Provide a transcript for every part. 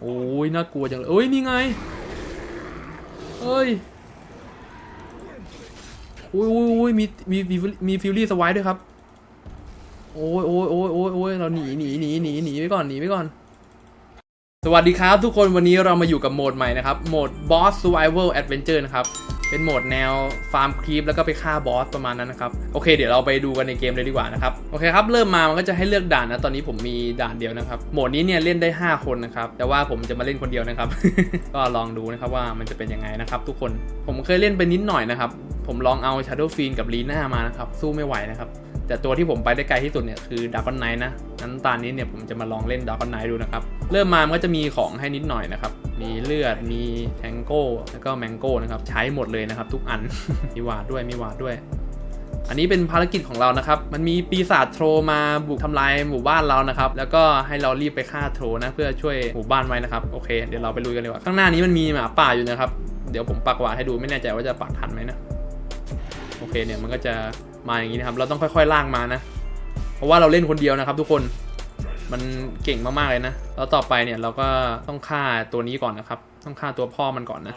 โอ้ยน่ากลัวจังเลยเอ้ยนี่ไงเอ้ยโอ้ยโอ้ยโอ้ยมีมีมีมีฟิลลี่สวายด้วยครับโอ้ยโอ้ยโอ้ยโอ้ยโอ้ยเราหนีหนีหนีหนีหนีไปก่อนหนีไปก่อน สวัสดีครับทุกคนวันนี้เรามาอยู่กับโหมดใหม่นะครับโหมด Boss Survival Adventure นะครับ เป็นโหมดแนวฟาร์มครีปแล้วก็ไปฆ่าบอสประมาณนั้นนะครับ โอเค เดี๋ยวเราไปดูกันในเกมเลยดีกว่านะครับ โอเคครับ เริ่มมามันก็จะให้เลือกด่านนะ ตอนนี้ผมมีด่านเดียวนะครับ โหมดนี้เนี่ยเล่นได้ 5 คนนะครับ แต่ว่าผมจะมาเล่นคนเดียวนะครับ ก็ลองดูนะครับว่ามันจะเป็นยังไงนะครับทุกคน ผมเคยเล่นไปนิดหน่อยนะครับ ผมลองเอา Shadow Fiend กับ Lina มานะครับ สู้ไม่ไหวนะครับ แต่ตัวที่ผมไปได้ไกลที่สุดเนี่ยคือด a ก o n นไนนะ นั้นตอนนี้เนี่ยผมจะมาลองเล่นด a ก o n นไนดูนะครับ เริ่มมามันก็จะมีของให้นิดหน่อยนะครับ มีเลือด มีแทงโก้ แล้วก็แมงโก้นะครับ ใช้หมดเลยนะครับ ทุกอัน มีวาดด้วย มีวาดด้วย อันนี้เป็นภารกิจของเรานะครับ มันมีปีศาจโทรมาบุกทำลายหมู่บ้านเรานะครับ แล้วก็ให้เรารีบไปฆ่าโทรนะ เพื่อช่วยหมู่บ้านไว้นะครับ โอเค เดี๋ยวเราไปลุยกันเลยว่าข้างหน้านี้มันมีหมาป่าอยู่นะครับ เดี๋ยวผมปักหวาดให้ดู ไม่แน่ใจว่าจะปักทันไหมนะ โอเค เนี่ย มันก็จะมาอย่างนี้นะครับ เราต้องค่อยๆลากมานะ เพราะว่าเราเล่นคนเดียวนะครับ ทุกคน มันเก่งมากๆเลยนะ แล้วต่อไปเนี่ยเราก็ต้องฆ่าตัวนี้ก่อนนะครับ ต้องฆ่าตัวพ่อมันก่อนนะ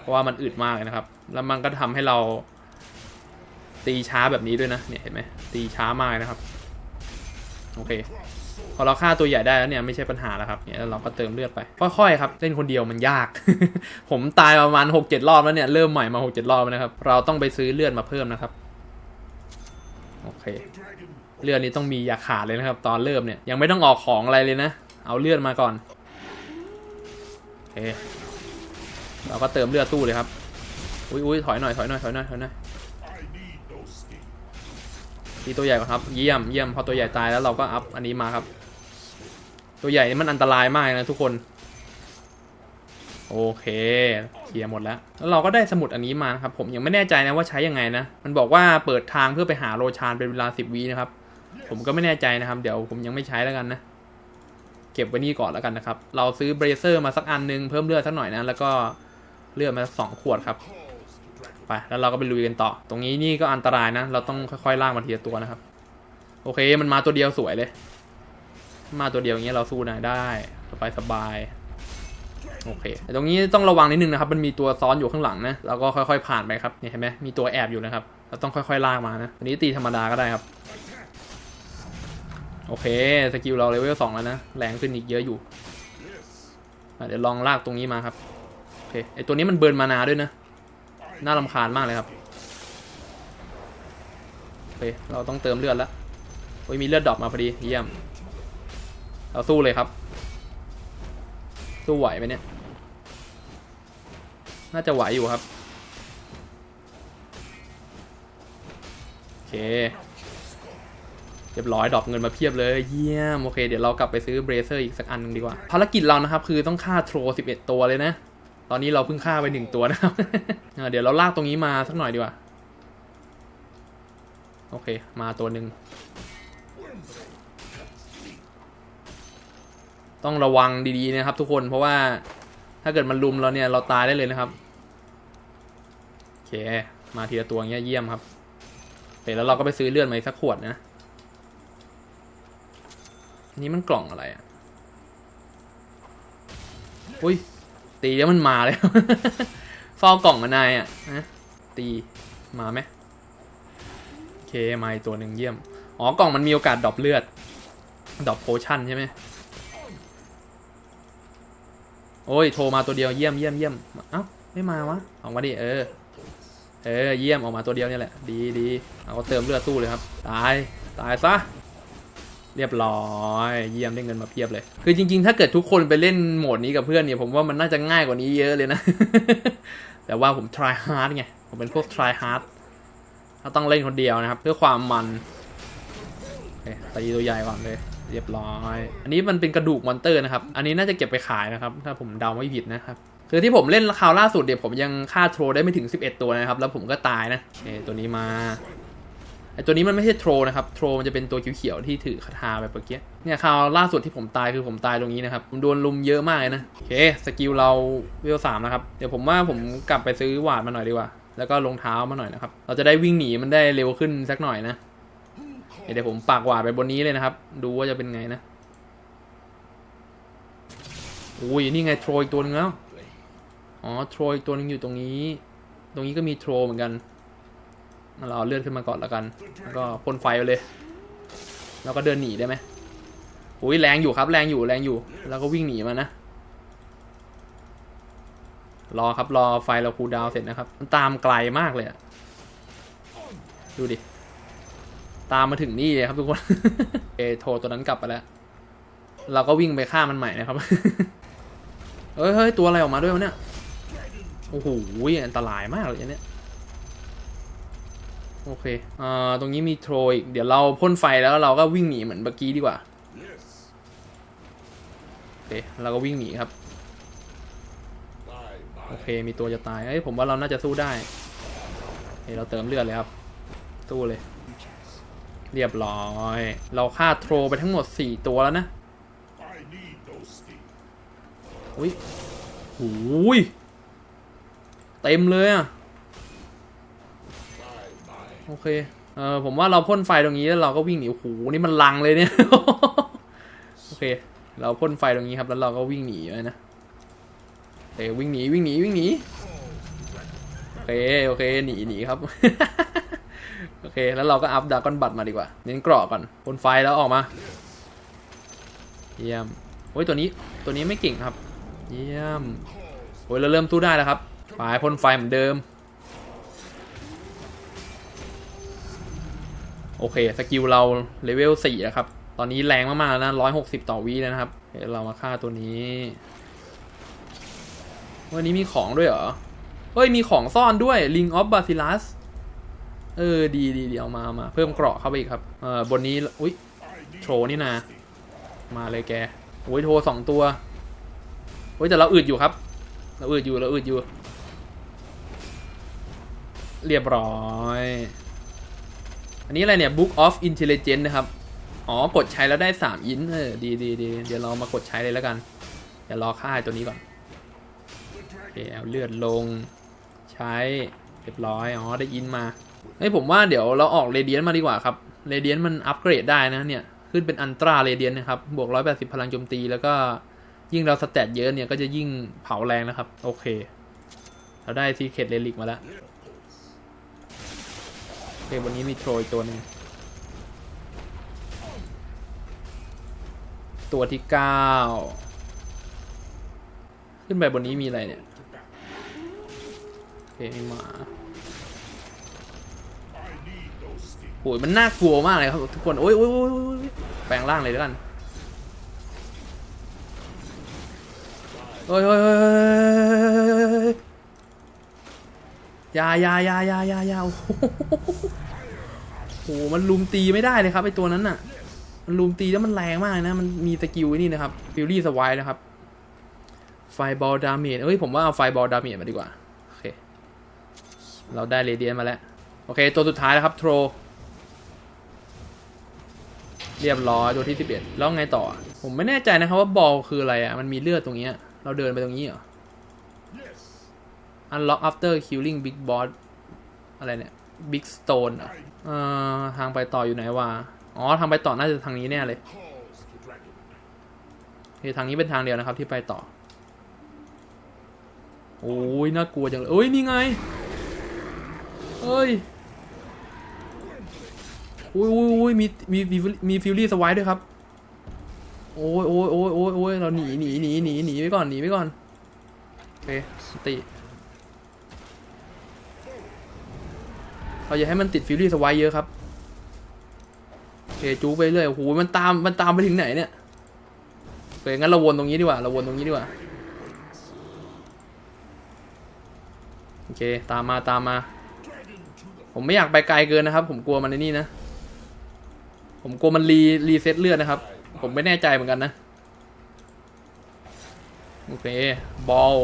เพราะว่ามันอึดมากเลยนะครับ แล้วมันก็ทำให้เรา ตีช้าแบบนี้ด้วยนะ เนี่ยเห็นไหมตีช้ามากนะครับ โอเค พอเราฆ่าตัวใหญ่ได้แล้วเนี่ยไม่ใช่ปัญหาแล้วครับ เนี่ยแล้เราก็เติมเลือดไป ค่อยๆครับ เล่นคนเดียวมันยาก ผมตายประมาณหกเจ็ดรอบแล้วเนี่ย เริ่มใหม่มาหกเจ็ดรอบนะครับ เราต้องไปซื้อเลือดมาเพิ่มนะครับ โอเค เลือดนี้ต้องมีอย่าขาดเลยนะครับ ตอนเริ่มเนี่ยยังไม่ต้องออกของอะไรเลยนะ เอาเลือดมาก่อนโอเคเราก็เติมเลือดสู้เลยครับ อุ้ยอุ้ยถอยหน่อยถอยหน่อยถอยหน่อยถอยหน่อยตีตัวใหญ่ก่อนครับ เยี่ยมเยี่ยมพอตัวใหญ่ตายแล้วเราก็อัพอันนี้มาครับ ตัวใหญ่นี่มันอันตรายมากนะทุกคน โอเคเคลียร์หมดแล้ว แล้วเราก็ได้สมุดอันนี้มาครับ ผมยังไม่แน่ใจนะว่าใช้ยังไงนะ มันบอกว่าเปิดทางเพื่อไปหาโรชานเป็นเวลา 10วินะครับ ผมก็ไม่แน่ใจนะครับ เดี๋ยวผมยังไม่ใช้แล้วกันนะ เก็บไว้นี่ก่อนแล้วกันนะครับ เราซื้อเบรเซอร์มาสักอันนึง เพิ่มเลือดสักหน่อยนะ แล้วก็เลือดมาสองขวดครับ ไป แล้วเราก็ไปลุยกันต่อ ตรงนี้นี่ก็อันตรายนะ เราต้องค่อยๆลากมาทีละตัวนะครับ โอเค มันมาตัวเดียวสวยเลย มาตัวเดียวอย่างเงี้ยเราสู้ได้ได้สบายสบายๆโอเคแต่ตรงนี้ต้องระวังนิดนึงนะครับ มันมีตัวซ้อนอยู่ข้างหลังนะ เราก็ค่อยๆผ่านไปครับ เนี่ยเห็นไหมมีตัวแอบอยู่นะครับ เราต้องค่อยๆลากมานะอันนี้ตีธรรมดาก็ได้ครับ โอเค สกิลเราเลเวลสองแล้วนะ แรงขึ้นอีกเยอะอยู่เดี๋ยวลองลากตรงนี้มาครับ โอเค ไอตัวนี้มันเบิร์นมานาด้วยนะ น่ารำคาญมากเลยครับ โอเค เราต้องเติมเลือดแล้วโอ้ยมีเลือดดรอปมาพอดีเยี่ยม เราสู้เลยครับ สู้ไหวไหมเนี่ย น่าจะไหวอยู่ครับ โอเค รียบร้อยดรอปเงินมาเพียบเลยเยี่ยมโอเคเดี๋ยวเรากลับไปซื้อเบรเซอร์อีกสักอันหนึงดีกว่า ภารกิจเรานะครับ คือต้องฆ่าโทร 11 ตัวเลยนะ ตอนนี้เราเพิ่งฆ่าไปหนึ่งตัวนะครับเดี๋ยวเราลากตรงนี้มาสักหน่อยดีกว่า โอเค มาตัวหนึ่งต้องระวังดีๆนะครับ ทุกคนเพราะว่าถ้าเกิดมันลุมเราเนี่ยเราตายได้เลยนะครับโอเค มาทีละตัวเงี้ยเยี่ยมครับเสร็จแล้วเราก็ไปซื้อเลือดมาสักขวดนะ นี้มันกล่องอะไรอะ อุ้ย ตีแล้วมันมาเลยเฝ้ากล่องมานายอะนะตีมาไหมโอเคมาอีกตัวหนึ่งเยี่ยม อ๋อกล่องมันมีโอกาสดรอปเลือดดรอปโพชั่นใช่ไหมโอ้ยโทรมาตัวเดียวเยี่ยมเยี่ยมเยี่ยมเอ้าไม่มาวะออกมาดิเออเออเยี่ยมออกมาตัวเดียวเนี่ยแหละ ดีดีเอาเติมเลือดสู้เลยครับ ตาย ตายซะ เรียบร้อยเยี่ยมได้เงินมาเพียบเลย คือจริงๆ ถ้าเกิดทุกคนไปเล่นโหมดนี้กับเพื่อนเนี่ยผมว่ามันน่าจะง่ายกว่านี้เยอะเลยนะ แต่ว่าผม try hard ไง ผมเป็นพวก try hard ถ้าต้องเล่นคนเดียวนะครับ เพื่อความมันโอตีตัวใหญ่ก่อนเลย เรียบร้อย อันนี้มันเป็นกระดูกมอนเตอร์นะครับ อันนี้น่าจะเก็บไปขายนะครับ ถ้าผมเดาไม่ผิดนะครับ คือที่ผมเล่นคราวล่าสุดเดี๋ยวผมยังฆ่าโทรได้ไม่ถึง 11 ตัวนะครับ แล้วผมก็ตายนะโอตัวนี้มา ไอตัวนี้มันไม่ใช่โทรนะครับ โทรมันจะเป็นตัวเขียวๆที่ถือคาถาแบบเมื่อกี้ เนี่ยคราวล่าสุดที่ผมตายคือผมตายตรงนี้นะครับ ผมโดนลุมเยอะมากเลยนะ โอเค สกิลเราเวลสามนะครับ เดี๋ยวผมว่าผมกลับไปซื้อหวาดมาหน่อยดีกว่า แล้วก็รองเท้ามาหน่อยนะครับ เราจะได้วิ่งหนีมันได้เร็วขึ้นสักหน่อยนะ เดี๋ยวผมปากหวาดไปบนนี้เลยนะครับ ดูว่าจะเป็นไงนะอุ้ยนี่ไงโทรอีกตัวหนึงแล้ว อ๋อ โทรอีกตัวหนึงอยู่ตรงนี้ ตรงนี้ก็มีโทรเหมือนกัน เราเอาเลื่อนขึ้นมาก่อนแล้วกัน แล้วก็พ่นไฟไปเลย แล้วก็เดินหนีได้ไหมอุ้ยแรงอยู่ครับ แรงอยู่แรงอยู่ แล้วก็วิ่งหนีมานะ รอครับรอไฟเราคูดาวเสร็จนะครับ มันตามไกลมากเลยอะดูดิ ตามมาถึงนี่เลยครับทุกคน เอโทรตัวนั้นกลับไปแล้ว เราก็วิ่งไปฆ่ามันใหม่นะครับ เฮ้ยเฮ้ยตัวอะไรออกมาด้วยวะเนี่ย โอ้โหอันตรายมากเลยอันเนี่ย โอเคอ่อตรงนี้มีโทรอีก เดี๋ยวเราพ่นไฟแล้วเราก็วิ่งหนีเหมือนเมื่อกี้ดีกว่าโอเคเราก็วิ่งหนีครับ โอเค มีตัวจะตาย เอ้ยผมว่าเราน่าจะสู้ได้เฮ้ยเราเติมเลือดเลยครับสู้เลย เรียบร้อย เราฆ่าโทรไปทั้งหมด 4 ตัวแล้วนะอุ้ยหูยเต็มเลยอะ โอเค เออผมว่าเราพ่นไฟตรงนี้แล้วเราก็วิ่งหนีโอ้โหนี่มันลังเลยเนี่ย โอเค เราพ่นไฟตรงนี้ครับ แล้วเราก็วิ่งหนีเลยนะโอเควิ่งหนีวิ่งหนีวิ่งหนี โอเคโอเคหนีหนีครับ โอเค แล้วเราก็อัพดากอนบัตมาดีกว่า เน้นกราะก่อนพ่นไฟแล้วออกมา เยี่ยมโอ้ยตัวนี้ตัวนี้ไม่เก่งครับ เยี่ยมโอ้ยเราเริ่มสู้ได้แล้วครับไปพ่นไฟเหมือนเดิม โอเคสกิลเราเลเวลสี่นะครับ ตอนนี้แรงมากๆแล้วนะร้อยหกสิบต่อวิแล้วนะครับเเรามาฆ่าตัวนี้ วันนี้มีของด้วยเหรอ เฮ้ย มีของซ่อนด้วย Ring of Bacillus เออ ดีดีเดีเอามามา เพิ่มเกราะเข้าไปอีกครับ เออบนนี้ อุ้ยโชนี่นะ มาเลยแก โอ้ย โทรสองตัว โอ้ย แต่เราอึดอยู่ครับ เราอึดอยู่ เราอึดอยู่ เรียบร้อย อันนี้อะไรเนี่ย Book of Intelligence นะครับ อ๋อ กดใช้แล้วได้ 3 อินเออดีดีดีเดี๋ยวเรามากดใช้เลยแล้วกัน เดี๋ยวรอค่าตัวนี้ก่อนโอเคเอาเลือดลง ใช้เรียบร้อย อ๋อ ได้อินมา เฮ้ยผมว่าเดี๋ยวเราออกเรเดียนมาดีกว่าครับ เรเดียนมันอัปเกรดได้นะเนี่ย ขึ้นเป็นอันตราเรเดียนนะครับ บวก 180 พลังโจมตี แล้วก็ยิ่งเราสแตทเยอะเนี่ยก็จะยิ่งเผาแรงนะครับ โอเค เราได้ซีเคดเรลิกมาแล้ว โอเควันนี้มีโทรอีกตัวหนึ่งตัวที่เก้าขึ้นไปบนนี้มีอะไรเนี่ยโอเคมีหมาโอ้ยมันน่ากลัวมากเลยครับทุกคน โอ้ยโอ้ยโอ้ยแปลงร่างเลยแล้วกันโอ้ยโอ้ยโอ้ ยายายายายายาโอ้โหโอ้โหมันลุมตีไม่ได้เลยครับไอตัวนั้นน่ะ มันลุมตีแล้วมันแรงมากนะ มันมีสกิลนี่นะครับฟิลลี่สวายนะครับ ไฟบอลดาเมจเอ้ยผมว่าเอาไฟบอลดาเมจมาดีกว่า โอเค เราได้เรเดียนมาแล้ว โอเค ตัวสุดท้ายแล้วครับโทรเรียบร้อยตัวที่ 11 แล้วไงต่อ ผมไม่แน่ใจนะครับว่าบอลคืออะไรอะ มันมีเลือดตรงเนี้ย เราเดินไปตรงนี้เหรอ unlock after killing big boss อะไรเนี่ย big stone อะเอ่อทางไปต่ออยู่ไหนวะ อ๋อ ทางไปต่อน่าจะทางนี้แน่เลยโอเคทางนี้เป็นทางเดียวนะครับที่ไปต่อ โอ้ยน่ากลัวจังเลยเอ้ย นี่ไงเอ้ยอุ้ยอุ้ยอุ้ยมีมีมีมีฟิลลี่สวายด้วยครับ โอ้ยโอ้ยโอ้ยโอ้ยโอ้ยเราหนีหนีหนีหนีหนีไปก่อนหนีไปก่อนโอเคสติ เราอย่าให้มันติดฟิลลี่สวายเยอะครับโอเคจูไปเรื่อยโอ้โหมันตามมันตามไปถึงไหนเนี่ยโอเคงั้นเราวนตรงนี้ดีกว่าเราวนตรงนี้ดีกว่าโอเคตามมาตามมา ผมไม่อยากไปไกลเกินนะครับ ผมกลัวมันในนี่นะ ผมกลัวมันรีรีเซ็ตเลือดนะครับ ผมไม่แน่ใจเหมือนกันนะ โอเค บอล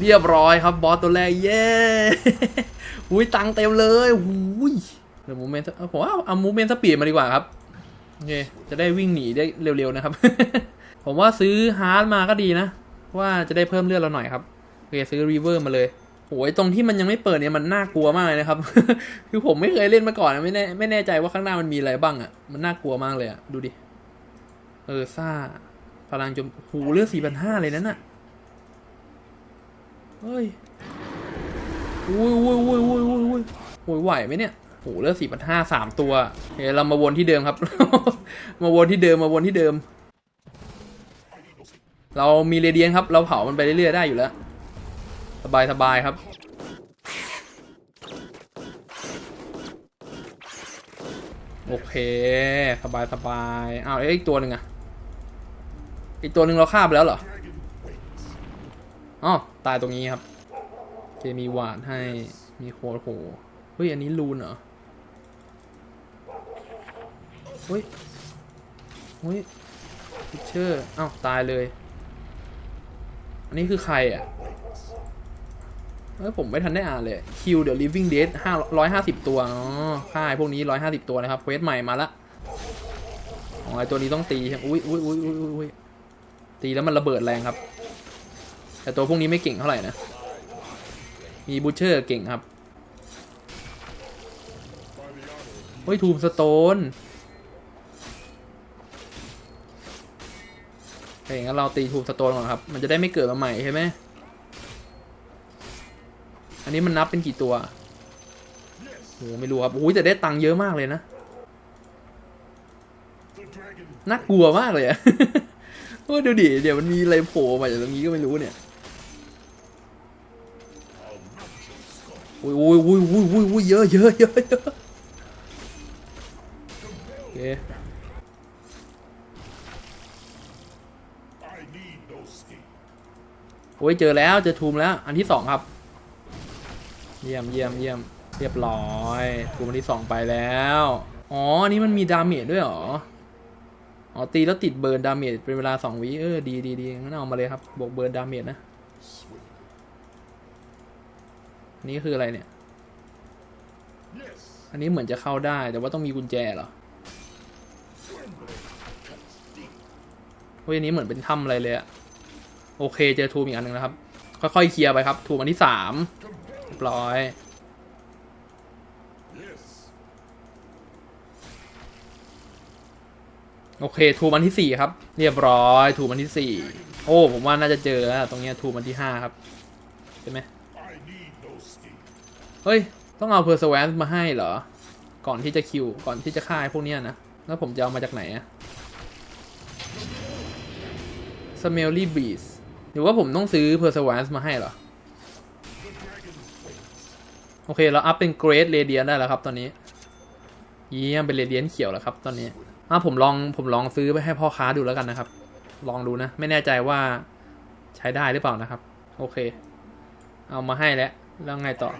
เรียบร้อยครับบอสตัวแรกเย้อุ้ยตังเต็มเลยอุ้ยเดี๋ยวมูเมนต์ผมว่าเอามูเมนต์สปีดมาดีกว่าครับโอเคจะได้วิ่งหนีได้เร็วๆนะครับ ผมว่าซื้อฮาร์ดมาก็ดีนะ ว่าจะได้เพิ่มเลือดเราหน่อยครับโอเคซื้อรีเวอร์มาเลยโอ้ยตรงที่มันยังไม่เปิดเนี่ยมันน่ากลัวมากเลยนะครับ คือผมไม่เคยเล่นมาก่อนไม่แน่ไม่แน่ใจว่าข้างหน้ามันมีอะไรบ้างอะ่ะ มันน่ากลัวมากเลยอะ่ะ ดูดิ เออซ่าพลังจมหูเลือดสี่พันห้าเลยนั่นน่ะ เฮ้ยอุ้ยอุ้ยอุ้ยอุ้ยอุ้ยอุ้ยโอ้ยไหวไหมเนี่ยโหเลือดสี่พันห้าสามตัวเฮ้ยเรามาวนที่เดิมครับ มาวนที่เดิมมาวนที่เดิม เรามีเรเดียนครับ เราเผามันไปเรื่อยๆได้อยู่แล้ว สบายสบายครับโอเค สบายสบายอ้าวเอ้ยอีกตัวหนึ่งอะอีกตัวหนึ่งเราฆ่าไปแล้วเหรอ อ๋อตายตรงนี้ครับเคมีหวานให้มีโคดโหเฮ้ยอันนี้ลูนเหรอเฮ้ยเฮ้ยพิเชอร์อ้าวตายเลย อันนี้คือใครอะเอ้ยผมไม่ทันได้อ่านเลย Kill the Living Dead ห้าร้อยห้าสิบตัวอ๋อค่ายพวกนี้ร้อยห้าสิบตัวนะครับเควสใหม่มาละอ๋อไอตัวนี้ต้องตีใช่ไหมอุ้ยอุ้ยอุ้ยอุ้ยอุ้ยตีแล้วมันระเบิดแรงครับ แต่ตัวพวกนี้ไม่เก่งเท่าไหร่นะ มีบูเชอร์เก่งครับเฮ้ยทูมสโตนโอเคงั้นเราตีทูมสโตนก่อนครับ มันจะได้ไม่เกิดมาใหม่ใช่ไหม อันนี้มันนับเป็นกี่ตัวโอ้ไม่รู้ครับโอ้ยแต่ได้ตังค์เยอะมากเลยนะ น่ากลัวมากเลยอะโอ้ยดูดิ เดี๋ยวมันมีอะไรโผล่มาจากตรงนี้ก็ไม่รู้เนี่ย อุ้ยอุ้ยอุ้ยอุ้ยอุ้ยอุ้ยเยอะเยอะเยอะเยอะโอเคโอ้ยเจอแล้วเจอทูมแล้ว อันที่สองครับ เยี่ยมเยี่ยมเยี่ยมเรียบร้อยทูมอันที่สองไปแล้ว อ๋ออันนี้มันมีดาเมจด้วยเหรออ๋อตีแล้วติดเบิร์นดาเมจเป็นเวลาสองวิเออดีดีดีงั้นเอามาเลยครับบวกเบิร์นดาเมจนะ นนี้คืออะไรเนี่ย Yes. อันนี้เหมือนจะเข้าได้แต่ว่าต้องมีกุญแจเหรอเฮ้ยอันนี้เหมือนเป็นถ้ำอะไรเลยอะโอเคเจอทูมอีกอันหนึ่งแล้วครับ ค่อยๆเคลียร์ไปครับ ทูมอันที่สามเรียบร้อย Yes. โอเค ทูมอันที่สี่ครับ เรียบร้อย ทูมอันที่สี่โอ้ ผมว่าน่าจะเจอแล้วตรงเนี้ยทูมอันที่ห้าครับ ใช่ไหม เฮ้ย ต้องเอาเพอร์ v วนมาให้เหรอ ก่อนที่จะคิว ก่อนที่จะฆ่าไอ้พวกเนี้ยนะ แล้วผมจะเอามาจากไหนอะ Smelly Beast หรือว่าผมต้องซื้อ p e r s e v e r a n c e มาให้เหรอ โอเค เราอัพเป็น Great Radiant ได้แล้วครับตอนนี้ เยี่ยมเป็น Radiant เขียวแล้วครับตอนนี้อะผมลองผมลองซื้อไปให้พ่อค้าดูแล้วกันนะครับ ลองดูนะ ไม่แน่ใจว่าใช้ได้หรือเปล่านะครับ โอเค เอามาให้แล้ว แล้วไงต่อ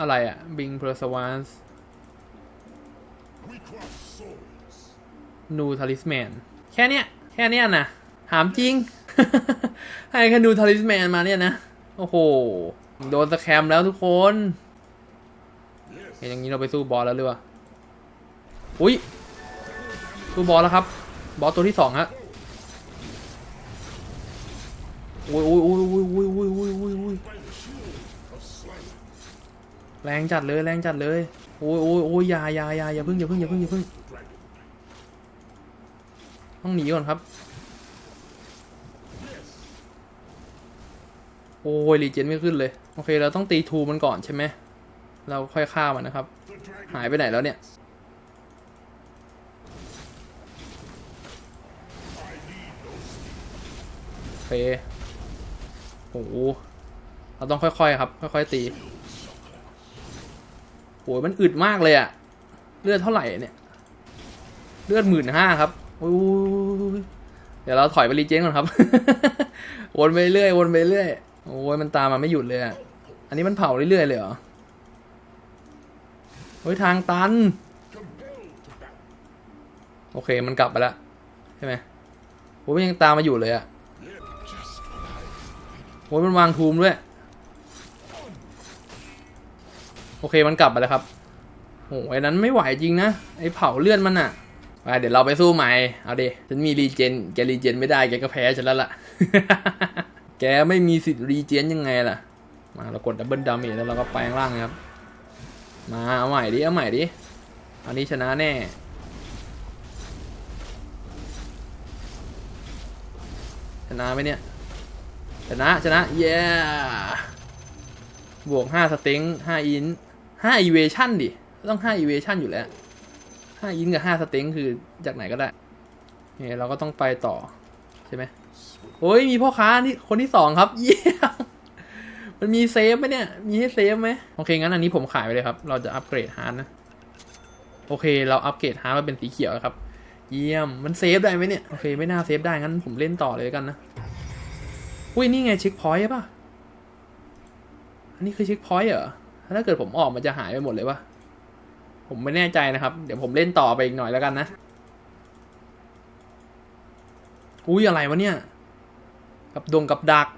อะไรอะบิงเพอร์สวานส์นูทาริสแมนแค่เนี้ย แค่เนี้ยนะถามจริง ให้แค่นูทาริสแมนมาเนี่ยนะ โอ้โห โดนสแคมแล้วทุกคนเห็นอย่างนี้เราไปสู้บอสแล้วหรือวะอุ้ยสู้บอสแล้วครับ บอสตัวที่สองฮะโอ้ยโอ้ยโอ้ยโอ้ยโอ้ยโอ้ยโอ้ย แรงจัดเลยแรงจัดเลยโอ้ยโอ้ยโอ้ยอยาอยาอยาอย่าพึ่งอย่าพึ่งอย่าพึ่งอย่าพึ่งต้องหนีก่อนครับ โอ้ยรีเจนไม่ขึ้นเลย โอเค เราต้องตีทูมันก่อนใช่ไหมเราค่อยฆ่ามันนะครับ หายไปไหนแล้วเนี่ยโอเคโอ้โหเราต้องค่อยๆครับ ค่อยๆตี โอ้ยมันอึดมากเลยอะเลือดเท่าไหร่เนี่ย เลือดหมื่นห้าครับโอ้ยเดี๋ยวเราถอยไปรีเจนก่อนครับ วนไปเรื่อย วนไปเรื่อย โอ้ยมันตามมาไม่หยุดเลยอะอันนี้มันเผาเรื่อยๆเลยเหรอโอ้ยทางตัน โอเคมันกลับไปแล้วใช่ไหมโอ้ยมันยังตามมาอยู่เลยอะโอ้ยมันวางทูมด้วย โอเคมันกลับมาแล้วครับโอ้ไอ้นั้นไม่ไหวจริงนะ ไอ้เผาเลือดมันอะไปเดี๋ยวเราไปสู้ใหม่ เอาเดฉันมีรีเจน แกรีเจนไม่ได้ แกก็แพ้ฉันแล้วล่ะ แกไม่มีสิทธิ์รีเจนยังไงล่ะ มาเรากดดับเบิลดาเมจแล้วเราก็แปลงร่างครับ มาเอาใหม่ดิ เอาใหม่ดิ อันนี้ชนะแน่ ชนะไหมเนี่ย ชนะ ชนะ เย้ บวกห้าสเต็งห้าอิน ห้าอีเวชั่นดิต้องห้าอีเวชั่นอยู่แล้วห้าอินกับห้าสเต็งคือจากไหนก็ได้เนี่ยเราก็ต้องไปต่อใช่ไหมโอ้ยมีพ่อค้าที่คนที่สองครับ เยี่ยมมันมีเซฟไหมเนี่ย มีให้เซฟไหมโอเค งั้นอันนี้ผมขายไปเลยครับ เราจะอัปเกรดฮาร์ดนะ โอเค เราอัปเกรดฮาร์ดมาเป็นสีเขียวครับ เยี่ยม มันเซฟได้ไหมเนี่ย โอเคไม่น่าเซฟได้ งั้นผมเล่นต่อเลยแล้วกันนะ อุ้ยนี่ไงเช็คพอยต์ป่ะ อันนี้คือเช็คพอยต์เหรอ ถ้าเกิดผมออกมันจะหายไปหมดเลยป่ะผมไม่แน่ใจนะครับ เดี๋ยวผมเล่นต่อไปอีกหน่อยแล้วกันนะ อุ้ยอะไรวะเนี่ย กับดงกับดัก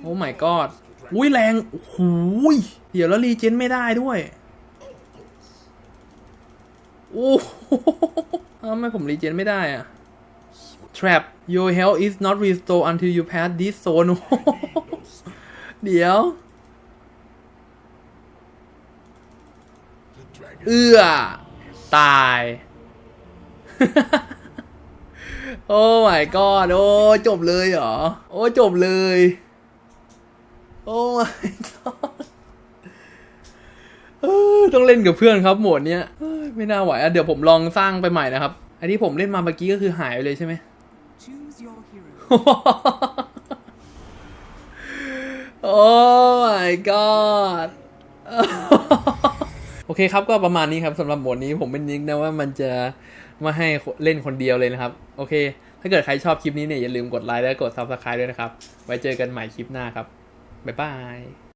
โอ้ my god อุ้ยแรงโอ้โหยเดี๋ยวแล้วรีเจนไม่ได้ด้วย โอ้ทำไมผมรีเจนไม่ได้อะ trap your health is not restored until you pass this zone เดี๋ยว เอื้อ ตาย โอ้ my god โอ้ จบเลยเหรอ โอ้ จบเลย โอ้ my god ต้องเล่นกับเพื่อนครับโหมดเนี้ยไม่น่าไหวอะเดี๋ยวผมลองสร้างไปใหม่นะครับ อันที่ผมเล่นมาเมื่อกี้ก็คือหายไปเลยใช่ไหมโอ้ my god โอเคครับก็ประมาณนี้ครับสำหรับบทนี้ผมเป็นนิกนะว่ามันจะมาให้เล่นคนเดียวเลยนะครับ โอเค ถ้าเกิดใครชอบคลิปนี้เนี่ยอย่าลืมกดไลค์และกด subscribe ด้วยนะครับ ไว้เจอกันใหม่คลิปหน้าครับ บ๊ายบาย